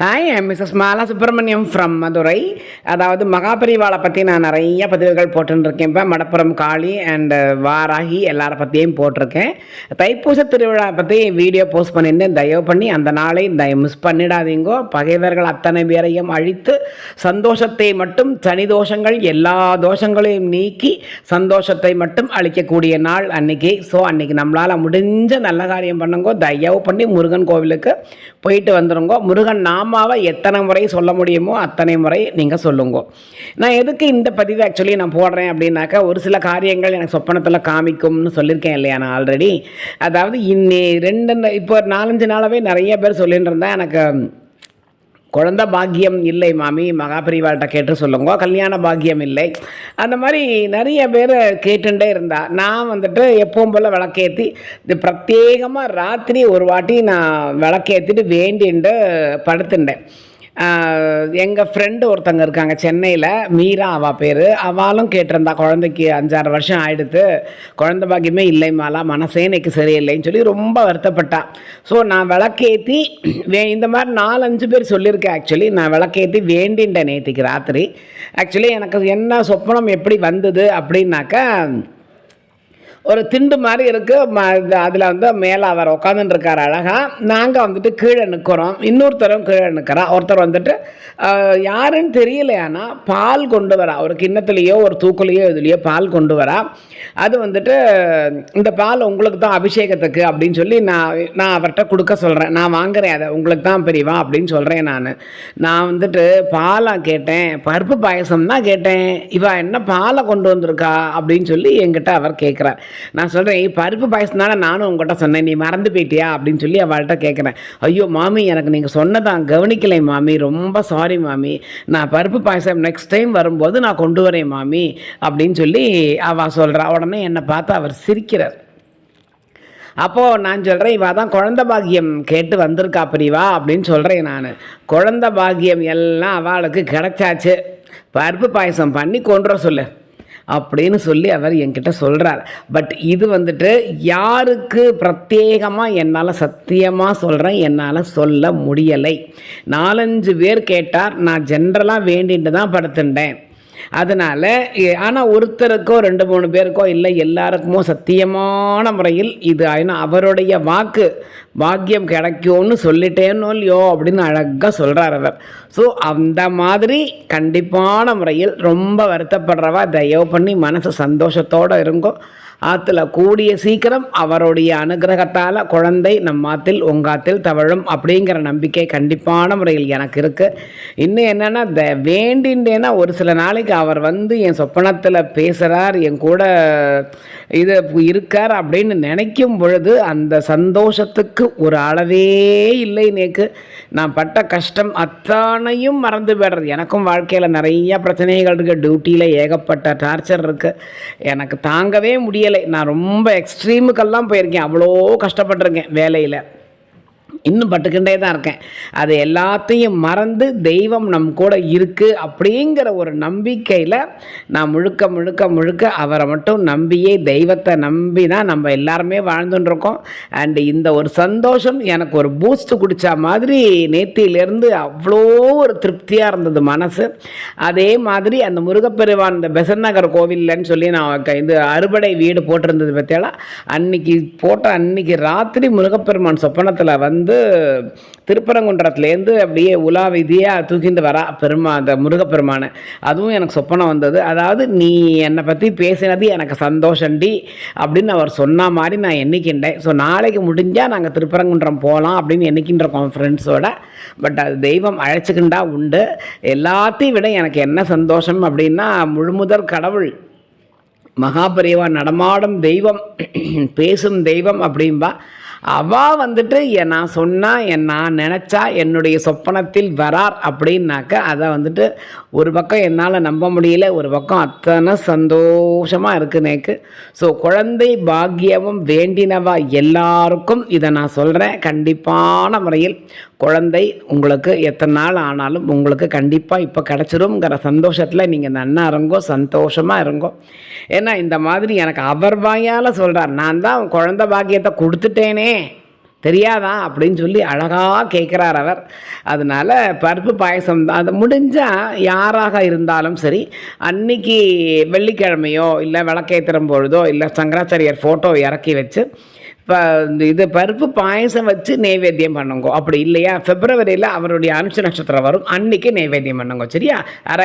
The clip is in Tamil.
Hi Mrs Mala Subramaniam from Madurai அதாவது மகாபரிவாளை பற்றி நான் நிறைய பதிவுகள் போட்டுருக்கேன். இப்போ மடப்புறம் காளி அண்ட் uh, வாராகி எல்லாரை பற்றியும் போட்டிருக்கேன். தைப்பூச திருவிழா பற்றி வீடியோ போஸ்ட் பண்ணியிருந்தேன். தயவு பண்ணி அந்த நாளை தயவு மிஸ் பண்ணிடாதீங்கோ. பகைவர்கள் அத்தனை பேரையும் அழித்து சந்தோஷத்தை மட்டும் சனி தோஷங்கள் எல்லா தோஷங்களையும் நீக்கி சந்தோஷத்தை மட்டும் அளிக்கக்கூடிய நாள் அன்னைக்கு. ஸோ அன்னைக்கு நம்மளால் முடிஞ்ச நல்ல காரியம் பண்ணுங்கோ. தயவு பண்ணி முருகன் கோவிலுக்கு போயிட்டு வந்துடுங்கோ முருகன் நாம் நாமாவை எத்தனை முறை சொல்ல முடியுமோ அத்தனை முறை நீங்கள் சொல்லுங்க. நான் எதுக்கு இந்த பதிவு ஆக்சுவலி நான் போடுறேன் அப்படின்னாக்கா ஒரு சில காரியங்கள் எனக்கு சொப்பனத்தில் காமிக்கும்னு சொல்லியிருக்கேன் இல்லையா நான் ஆல்ரெடி அதாவது இன்னி ரெண்டு இப்போ ஒரு நாலஞ்சு நாளாகவே நிறைய பேர் சொல்லிட்டு இருந்தேன் எனக்கு குழந்த பாக்கியம் இல்லை மாமி. மகாபிரிவாள்கிட்ட கேட்டு சொல்லுங்க. கல்யாண பாக்கியம் இல்லை. அந்த மாதிரி நிறைய பேர் கேட்டுட்டே இருந்தா. நான் வந்துட்டு எப்பவும் போல் விளக்கேற்றி இது பிரத்யேகமாக ராத்திரி ஒரு வாட்டி நான் விளக்கேற்றிட்டு வேண்டின்ட்டு படுத்துட்டேன் எங்கள் ஃப்ரெண்டு ஒருத்தங்க இருக்காங்க சென்னையில். மீரா அவா பேர். அவளும் கேட்டிருந்தா குழந்தைக்கு அஞ்சாறு வருஷம் ஆயிடுத்து. குழந்த பாக்கியமே இல்லை மாலா மனசே எனக்கு சரியில்லைன்னு சொல்லி ரொம்ப வருத்தப்பட்டா. ஸோ நான் விளக்கேற்றி வே இந்த மாதிரி நாலஞ்சு பேர் சொல்லியிருக்கேன் ஆக்சுவலி நான் விளக்கேற்றி வேண்டின்ட்டேன் நேற்றுக்கு ராத்திரி. ஆக்சுவலி எனக்கு என்ன சொப்பனம் எப்படி வந்தது அப்படின்னாக்கா ஒரு திண்டு மாதிரி இருக்குது அதில் வந்து மேலே அவர் உட்காந்துட்டு இருக்கார் அழகாக நாங்கள் வந்துட்டு கீழே நிற்கிறோம் இன்னொருத்தரும் கீழே நிற்கிறா ஒருத்தர் வந்துட்டு யாருன்னு தெரியலையானா பால் கொண்டு வரா. ஒரு கிண்ணத்துலேயோ ஒரு தூக்குலேயோ இதுலேயோ பால் கொண்டு வரா. அது வந்துட்டு இந்த பால் உங்களுக்கு தான் அபிஷேகத்துக்கு அப்படின்னு சொல்லி நான் நான் அவர்கிட்ட கொடுக்க சொல்கிறேன் நான் வாங்குறேன் அதை. உங்களுக்கு தான் பெரியவா அப்படின்னு சொல்கிறேன் நான். நான் வந்துட்டு பாலாக கேட்டேன். பருப்பு பாயசம் தான் கேட்டேன். இவா என்ன பாலை கொண்டு வந்திருக்கா அப்படின்னு சொல்லி என்கிட்ட அவர் கேட்குறார் நான் சொல்கிறேன் பருப்பு பாயசம் தானே நானும் உங்கள்கிட்ட சொன்னேன் நீ மறந்து போயிட்டியா? அப்படின்னு சொல்லி அவள்கிட்ட கேட்குறேன் ஐயோ மாமி எனக்கு நீங்கள் சொன்னதான் கவனிக்கலை மாமி ரொம்ப சாரி மாமி. நான் பருப்பு பாயசம் நெக்ஸ்ட் டைம் வரும்போது நான் கொண்டு வரேன் மாமி அப்படின்னு சொல்லி அவள் சொல்கிறா உடனே என்னை பார்த்து அவர் சிரிக்கிறார். அப்போது நான் சொல்கிறேன் இவ தான் குழந்த பாக்கியம் கேட்டு வந்திருக்கா பிரிவா? அப்படின்னு சொல்கிறேன் நான். குழந்த பாக்கியம் எல்லாம் அவளுக்கு கிடைச்சாச்சு. பருப்பு பாயசம் பண்ணி கொண்டுற சொல்லு. அப்படின்னு சொல்லி அவர் என்கிட்ட சொல்கிறார் பட் இது வந்துட்டு யாருக்கு பிரத்யேகமாக என்னால் சத்தியமாக சொல்கிறேன் என்னால் சொல்ல முடியலை. நாலஞ்சு பேர் கேட்டார் நான் ஜென்ரலாக வேண்டிட்டு தான் படுத்துட்டேன் அதனால் ஆனால் ஒருத்தருக்கோ ரெண்டு மூணு பேருக்கோ இல்லை எல்லாருக்குமோ சத்தியமான முறையில் இது ஏன்னா அவருடைய வாக்கு பாக்கியம் கிடைக்கும்னு சொல்லிட்டேனோ இல்லையோ அப்படின்னு அழகாக சொல்கிறார் அவர். ஸோ அந்த மாதிரி கண்டிப்பான முறையில் ரொம்ப வருத்தப்படுறவா தயவு பண்ணி மனசு சந்தோஷத்தோடு இருங்கோ. ஆற்றுல கூடிய சீக்கிரம் அவருடைய அனுகிரகத்தால் குழந்தை நம் ஆத்தில் உங்காத்தில் தவழும் அப்படிங்கிற நம்பிக்கை கண்டிப்பான முறையில் எனக்கு இருக்குது இன்னும் என்னென்னா த வேண்டின்றேன்னா ஒரு சில நாளைக்கு அவர் வந்து என் சொப்பனத்தில் பேசுகிறார் என் கூட இது இருக்கார் அப்படின்னு நினைக்கும் பொழுது அந்த சந்தோஷத்துக்கு ஒரு அளவே இல்லை நேக்கு. நான் பட்ட கஷ்டம் அத்தனையும் மறந்து போடுறது எனக்கும் வாழ்க்கையில் நிறைய பிரச்சனைகள் இருக்குது டியூட்டியில் ஏகப்பட்ட டார்ச்சர் இருக்குது எனக்கு தாங்கவே முடியாது முடியலை. நான் ரொம்ப எக்ஸ்ட்ரீமுக்கெல்லாம் போயிருக்கேன். அவ்வளோ கஷ்டப்பட்டிருக்கேன் வேலையில். இன்னும் பட்டுக்கிட்டே தான் இருக்கேன். அது எல்லாத்தையும் மறந்து தெய்வம் நம் கூட இருக்குது அப்படிங்கிற ஒரு நம்பிக்கையில் நான் முழுக்க முழுக்க முழுக்க அவரை மட்டும் நம்பியே தெய்வத்தை நம்பி தான் நம்ம எல்லாருமே வாழ்ந்துட்டுருக்கோம் அண்டு இந்த ஒரு சந்தோஷம் எனக்கு ஒரு பூஸ்ட் குடித்த மாதிரி நேத்தியிலேருந்து அவ்வளோ ஒரு திருப்தியாக இருந்தது மனசு. அதே மாதிரி அந்த முருகப்பெருவான் இந்த பெசன் நகர் கோவில்லன்னு சொல்லி நான் க- இது அறுபடை வீடு போட்டிருந்தது பற்றியெல்லாம் அன்னைக்கு போட்ட அன்னைக்கு ராத்திரி முருகப்பெருமான் சொப்பனத்தில் வந்து திருப்பரங்குன்றத்துலேருந்து அப்படியே உலா விதியாக தூக்கிட்டு வரா பெருமா அந்த முருகப்பெருமானை. அதுவும் எனக்கு சொப்பனம் வந்தது. அதாவது நீ என்னை பற்றி பேசினது எனக்கு சந்தோஷண்டி அப்படின்னு அவர் சொன்ன மாதிரி நான் எண்ணிக்கின்றேன். ஸோ நாளைக்கு முடிஞ்சால் நாங்கள் திருப்பரங்குன்றம் போகலாம் அப்படின்னு எண்ணிக்கின்ற ஃப்ரெண்ட்ஸோட பட் அது தெய்வம் அழைச்சிக்கிண்டா உண்டு. எல்லாத்தையும் விட எனக்கு என்ன சந்தோஷம் அப்படின்னா முழுமுதற் கடவுள் மகாபரிவா நடமாடும் தெய்வம் பேசும் தெய்வம் அப்படிம்பா. அவா வந்துட்டு நான் சொன்னால் என் நான் நினச்சா என்னுடைய சொப்பனத்தில் வரார் அப்படின்னாக்க அதை வந்துட்டு ஒரு பக்கம் என்னால் நம்ப முடியல ஒரு பக்கம் அத்தனை சந்தோஷமாக இருக்கு நேக்கு ஸோ குழந்தை பாக்கியமும் வேண்டினவா எல்லாருக்கும் இதை நான் சொல்கிறேன் கண்டிப்பான முறையில் குழந்தை உங்களுக்கு எத்தனை நாள் ஆனாலும் உங்களுக்கு கண்டிப்பாக இப்போ கிடச்சிருங்கிற சந்தோஷத்தில் நீங்கள் நன்னா இருங்கோ சந்தோஷமாக இருங்கோ ஏன்னா இந்த மாதிரி எனக்கு அவர் வாயால் சொல்கிறார் நான் தான் குழந்தை பாக்கியத்தை கொடுத்துட்டேனே. தெரியாதா அப்படின்னு சொல்லி அழகாக கேட்குறார் அவர். அதனால பருப்பு பாயசம் தான். அது முடிஞ்சால் யாராக இருந்தாலும் சரி அன்னைக்கு வெள்ளிக்கிழமையோ இல்லை விளக்கேத்துறம் பொழுதோ இல்லை சங்கராச்சாரியர் ஃபோட்டோ இறக்கி வச்சு இப்போ இது பருப்பு பாயசம் வச்சு நைவேத்தியம் பண்ணுங்க. அப்படி இல்லையா? பிப்ரவரியில் அவருடைய அனுஷ நட்சத்திரம் வரும். அன்னைக்கு நைவேத்தியம் பண்ணுங்க. சரியா? அரை